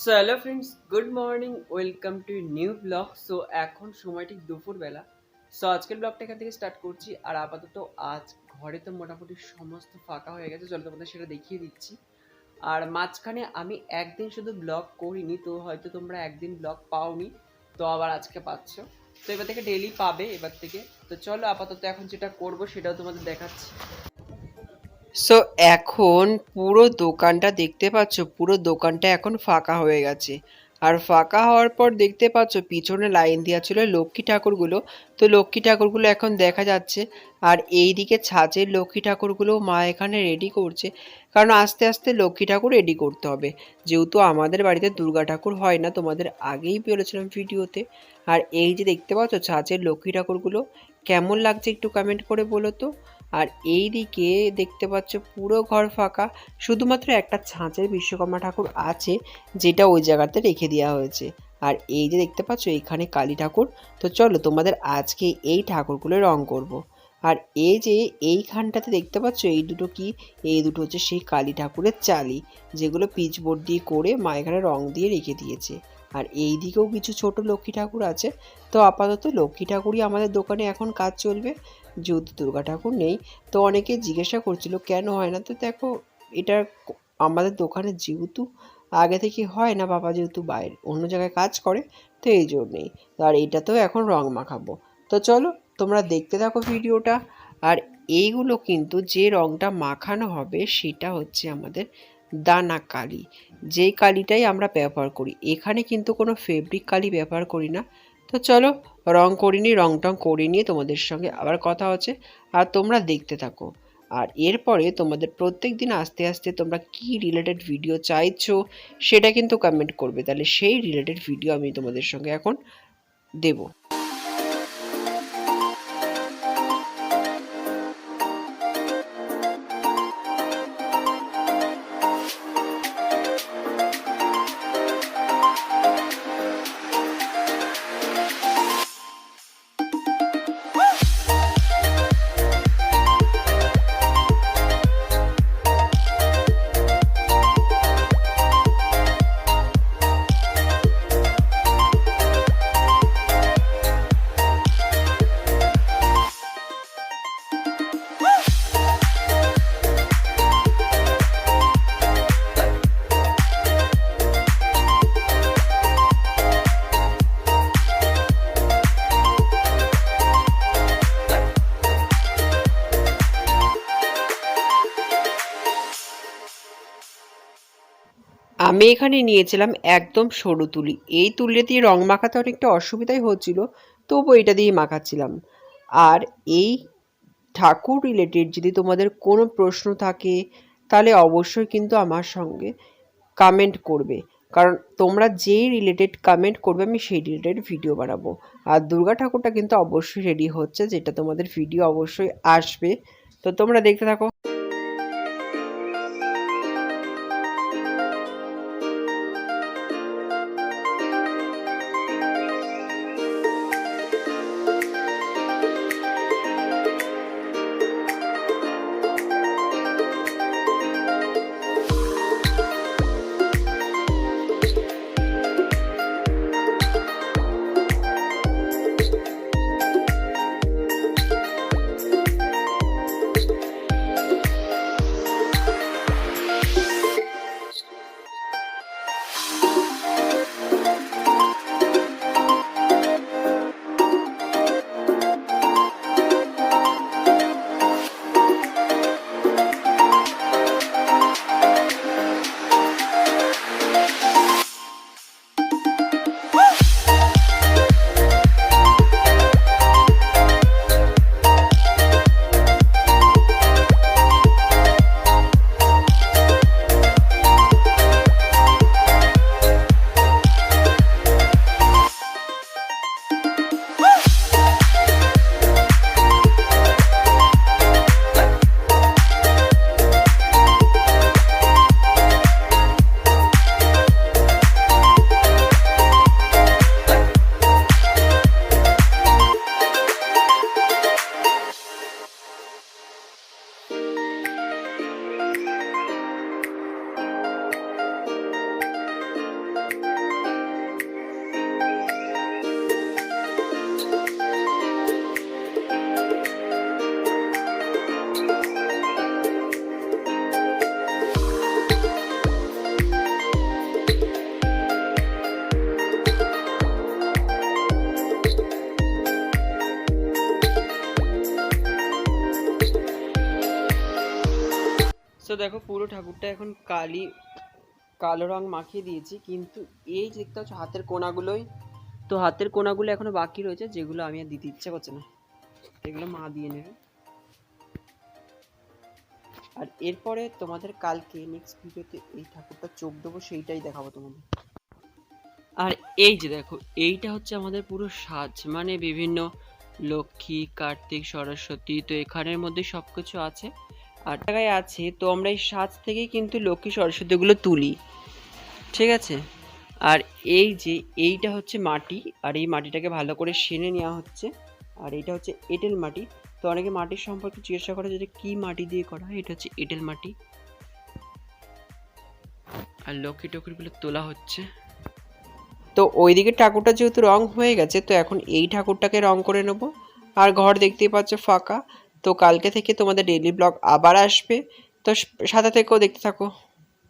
So hello friends good morning welcome to new blog so এখন সময় ঠিক দুপুরবেলা। সো আজকের ব্লগটা এখান থেকে স্টার্ট করছি। আর আপাতত আজ ঘরে তো মোটামুটি সমস্ত ফাঁকা হয়ে গেছে, চলো তোমাদের সেটা দেখিয়ে দিচ্ছি। আর মাঝখানে আমি একদিন শুধু ব্লগ করিনি, তো হয়তো তোমরা একদিন ব্লগ পাওনি, তো আবার আজকে পাচ্ছ। তো এবার থেকে ডেলি পাবে এবার থেকে। তো চলো আপাতত এখন যেটা করব সেটাও তোমাদের দেখাচ্ছি। সো এখন পুরো দোকানটা দেখতে পাচ্ছ, পুরো দোকানটা এখন ফাঁকা হয়ে গেছে। আর ফাঁকা হওয়ার পর দেখতে পাচ্ছ, পিছনে লাইন দেওয়া ছিল লক্ষ্মী ঠাকুরগুলো। তো লক্ষ্মী ঠাকুরগুলো এখন দেখা যাচ্ছে। আর এইদিকে ছাঁচের লক্ষ্মী ঠাকুরগুলো মা এখানে রেডি করছে। কারণ আস্তে আস্তে লক্ষ্মী ঠাকুর রেডি করতে হবে। যেহেতু আমাদের বাড়িতে দুর্গা ঠাকুর হয় না, তোমাদের আগেই বলেছিলাম ভিডিওতে। আর এই যে দেখতে পাচ্ছ, ছাঁচের লক্ষ্মী ঠাকুরগুলো, কেমন লাগছে একটু কমেন্ট করে বলো তো? আর এই দিকে দেখতে পাচ্ছ পুরো ঘর ফাঁকা। শুধুমাত্র একটা ছাঁচের বিশ্বকর্মা ঠাকুর আছে, যেটা ওই জায়গাতে রেখে দেওয়া হয়েছে। আর এই যে দেখতে পাচ্ছ, এখানে কালী ঠাকুর। তো চলো, তোমাদের আজকে এই ঠাকুরগুলো রং করব। আর এই যে এইখানটাতে দেখতে পাচ্ছ, এই দুটো কি? এই দুটো হচ্ছে সেই কালী ঠাকুরের চালি, যেগুলো পিচবোর্ড দিয়ে করে মা এখানে রং দিয়ে রেখে দিয়েছে। আর এই দিকেও কিছু ছোট লক্ষ্মী ঠাকুর আছে। তো আপাতত লক্ষ্মী ঠাকুরই আমাদের দোকানে এখন কাজ চলবে। যেহেতু দুর্গা ঠাকুর নেই, তো অনেকে জিজ্ঞাসা করছিল, কেন হয় না? তো দেখো, এটা আমাদের দোকানে যেহেতু আগে থেকে হয় না, বাবা যেহেতু বাইরে অন্য জায়গায় কাজ করে, তো এই জন্যেই। আর এইটাতেও এখন রং মাখাবো। তো চলো, তোমরা দেখতে থাকো ভিডিওটা। আর এইগুলো কিন্তু যে রংটা মাখানো হবে, সেটা হচ্ছে আমাদের দানা কালি। যেই কালিটাই আমরা ব্যবহার করি, এখানে কিন্তু কোনো ফেব্রিক কালি ব্যবহার করি না। তো চলো, রং করিনি রং টং করে নিয়ে তোমাদের সঙ্গে আবার কথা হচ্ছে। আর তোমরা দেখতে থাকো। আর এরপরে তোমাদের প্রত্যেক দিন আস্তে আস্তে তোমরা কি রিলেটেড ভিডিও চাইছো, সেটা কিন্তু কমেন্ট করবে। তাহলে সেই রিলেটেড ভিডিও আমি তোমাদের সঙ্গে এখন দেবো। আমি এখানে নিয়েছিলাম একদম সরু তুলি। এই তুলিটা দিয়ে রং মাখাতে অনেকটা অসুবিধাই হচ্ছিল, তবু এটা দিয়ে মাখাচ্ছিলাম। আর এই ঠাকুর রিলেটেড যদি তোমাদের কোনো প্রশ্ন থাকে, তাহলে অবশ্যই কিন্তু আমার সঙ্গে কমেন্ট করবে। কারণ তোমরা যেই রিলেটেড কমেন্ট করবে, আমি সেই রিলেটেড ভিডিও বানাবো। আর দুর্গা ঠাকুরটা কিন্তু অবশ্যই রেডি হচ্ছে, যেটা তোমাদের ভিডিও অবশ্যই আসবে। তো তোমরা দেখতে থাকো। দেখো, পুরো ঠাকুরটা এখন কালি, কালো রং মাখিয়ে দিয়েছি, কিন্তু এই যে দেখতে পাচ্ছ, হাতের কোনাগুলোই, তো হাতের কোনাগুলো এখনও বাকি রয়েছে, যেগুলো আমি আর দিতে ইচ্ছা করছে না। এগুলো মা দিয়ে নেবে। আর এরপরে তোমাদের কালকে নেক্সট ভিডিওতে এই ঠাকুরটা চোখ দেবো, সেইটাই দেখাবো তোমাদের। আর এই যে দেখো, এইটা হচ্ছে আমাদের পুরো সাজ মানে বিভিন্ন লক্ষ্মী, কার্তিক, সরস্বতী, তো এখানের মধ্যে সব কিছু আছে। আর টাকায় আছে, তো আমরা এই সাজ থেকেই কিন্তু লক্ষ্মী সরস্বতীগুলো তুলি। ঠিক আছে? আর এই যে, এইটা হচ্ছে মাটি, আর এই মাটিটাকে ভালো করে সেনে নেওয়া হচ্ছে। আর এটা হচ্ছে এঁটেল মাটি। তো অনেকে মাটির সম্পর্কে জিজ্ঞাসা করে যেটা কি মাটি দিয়ে করা হয়? এটা হচ্ছে এঁটেল মাটি। আর লক্ষ্মী টক্কিগুলো তোলা হচ্ছে। তো ওই ওইদিকে ঠাকুরটা যেহেতু রং হয়ে গেছে, তো এখন এই ঠাকুরটাকে রং করে নেব। আর ঘর দেখতেই পাচ্ছ ফাঁকা। তো কালকে থেকে তোমাদের ডেইলি ব্লগ আবার আসবে। তো সাথে থেকেও দেখতে থাকো।